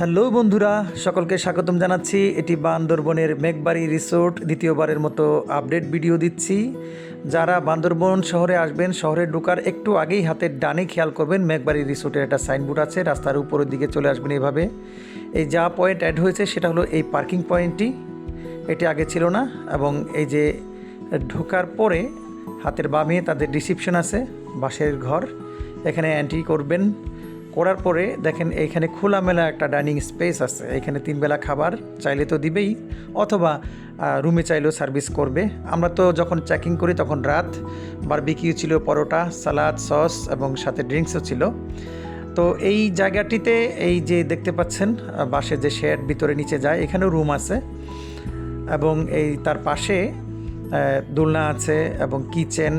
Hello বন্ধুরা, সকলকে স্বাগতম জানাচ্ছি। এটি বান্দরবনের মেঘবাড়ি রিসোর্ট, দ্বিতীয়বারের মতো আপডেট ভিডিও দিচ্ছি। যারা বান্দরবন শহরে আসবেন, শহরে ঢোকার একটু আগেই হাতের ডানে খেয়াল করবেন, মেঘবাড়ি রিসোর্টের একটা সাইনবোর্ড আছে, রাস্তার উপরের দিকে চলে আসবেন এভাবে। এই যা পয়েন্ট অ্যাড হয়েছে, সেটা হলো এই পার্কিং পয়েন্টটি এটি আগে ছিল না, এবং এই যে ঢোকার পরে হাতের বামে তাদের রিসিপশন আছে বাসের ঘর। এখানে এন্ট্রি করবেন। করার পরে দেখেন এইখানে খোলামেলা একটা ডাইনিং স্পেস আছে। এখানে তিন বেলা খাবার চাইলে তো দিবেই, অথবা রুমে চাইলেও সার্ভিস করবে। আমরা তো যখন চেকিং করি তখন রাত বারবিকিউ ছিল, পরোটা সালাদ সস এবং সাথে ড্রিঙ্কসও ছিল। তো এই জায়গাটিতে এই যে দেখতে পাচ্ছেন বাসের যে শেড ভিতরে নিচে যায়, এখানেও রুম আছে। এবং এই তার পাশে দোলনা আছে এবং কিচেন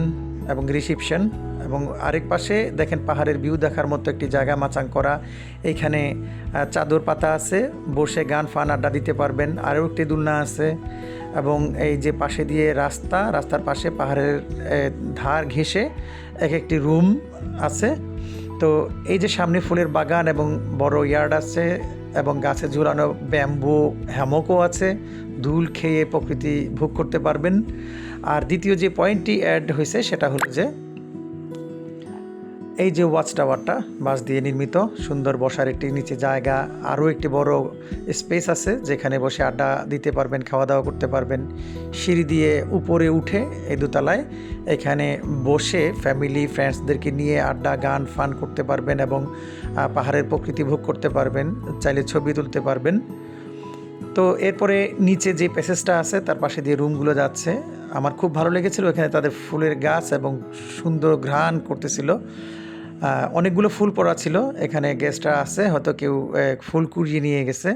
এবং রিসিপশন এবং আরেক পাশে দেখেন পাহাড়ের ভিউ দেখার মতো একটি জায়গা মাচাং করা। এইখানে চাদর পাতা আছে, বসে গান, ফান আড্ডা দিতে পারবেন। আরও একটি দুলনা আছে এবং এই যে পাশে দিয়ে রাস্তা, রাস্তার পাশে পাহাড়ের ধার ঘেঁষে এক একটি রুম আছে। তো এই যে সামনে ফুলের বাগান এবং বড় ইয়ার্ড আছে এবং গাছে ঝুলানো ব্যাম্বু হ্যামকও আছে ধুল খেয়ে প্রকৃতি ভোগ করতে পারবেন। আর দ্বিতীয় যে পয়েন্টটি অ্যাড হয়েছে সেটা হলো যে এই যে ওয়াচ টাওয়ারটা, বাঁশ দিয়ে নির্মিত, সুন্দর বসার একটি নিচে জায়গা, আরও একটি বড় স্পেস আছে, যেখানে বসে আড্ডা দিতে পারবেন খাওয়া দাওয়া করতে পারবেন। সিঁড়ি দিয়ে উপরে উঠে এই দোতলায় এখানে বসে ফ্যামিলি ফ্রেন্ডসদেরকে নিয়ে আড্ডা, গান ফান করতে পারবেন এবং পাহাড়ের প্রকৃতি ভোগ করতে পারবেন, চাইলে ছবি তুলতে পারবেন। তো এরপরে নিচে যে প্যাসেজটা আছে, তার পাশে দিয়ে রুমগুলো যাচ্ছে। আমার খুব ভালো লেগেছিল, এখানে তাদের ফুলের গাছ এবং সুন্দর ঘ্রাণ করতেছিল। অনেকগুলো ফুল পড়া ছিল। এখানে গেস্টরা আছে, হয়তো কেউ ফুল কুড়িয়ে নিয়ে গেছে।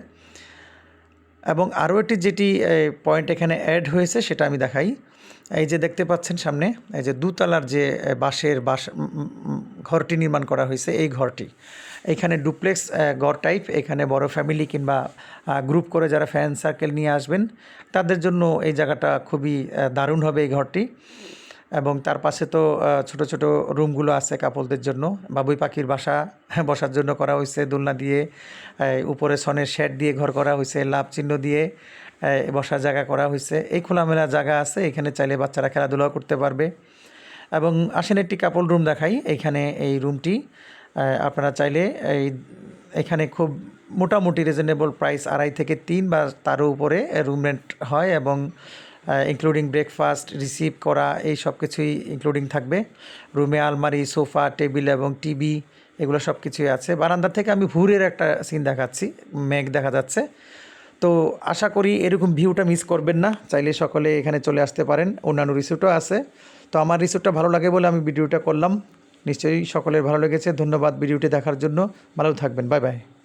এবং আরও একটি যেটি পয়েন্ট এখানে অ্যাড হয়েছে, সেটা আমি দেখাই। এই যে দেখতে পাচ্ছেন সামনে, এই যে দুতলার যে বাঁশের বাস ঘরটি নির্মাণ করা হয়েছে, এই ঘরটি। এখানে ডুপ্লেক্স ঘর টাইপ এখানে বড় ফ্যামিলি কিংবা গ্রুপ করে যারা ফ্যান সার্কেল নিয়ে আসবেন, তাদের জন্য এই জায়গাটা খুবই দারুণ হবে এই ঘরটি। এবং তার পাশে তো ছোট ছোট রুমগুলো আছে কাপলদের জন্য। বাবুই পাখির বাসা বসার জন্য করা হয়েছে দোলনা দিয়ে উপরে সনের শেড দিয়ে ঘর করা হয়েছে লাভ চিহ্ন দিয়ে বসার জায়গা করা হয়েছে এই খোলামেলা জায়গা আছে, এখানে চাইলে বাচ্চারা খেলাধুলাও করতে পারবে। এবং আসেন একটি কাপল রুম দেখাই, এখানে এই রুমটি আপনারা চাইলে এই এখানে খুব মোটামুটি রিজনেবল প্রাইস আড়াই থেকে তিন বা তারও উপরে রুম রেন্ট হয় এবং ইনক্লুডিং ব্রেকফাস্ট রিসিভ করা, এই সব কিছুই ইনক্লুডিং থাকবে। রুমে আলমারি, সোফা, টেবিল এবং টিভি, এগুলো সব কিছুই আছে। বারান্দা থেকে আমি ভুরের একটা সিন দেখাচ্ছি, মেঘ দেখা যাচ্ছে। তো আশা করি এরকম ভিউটা মিস করবেন না, চাইলে সকলে এখানে চলে আসতে পারেন। অন্যান্য রিসোর্টও আছে। তো আমার রিসোর্টটা ভালো লাগে বলে আমি ভিডিওটা করলাম। নিশ্চয়ই সকলের ভালো লেগেছে। ধন্যবাদ ভিডিওটি দেখার জন্য। ভালো থাকবেন। Bye bye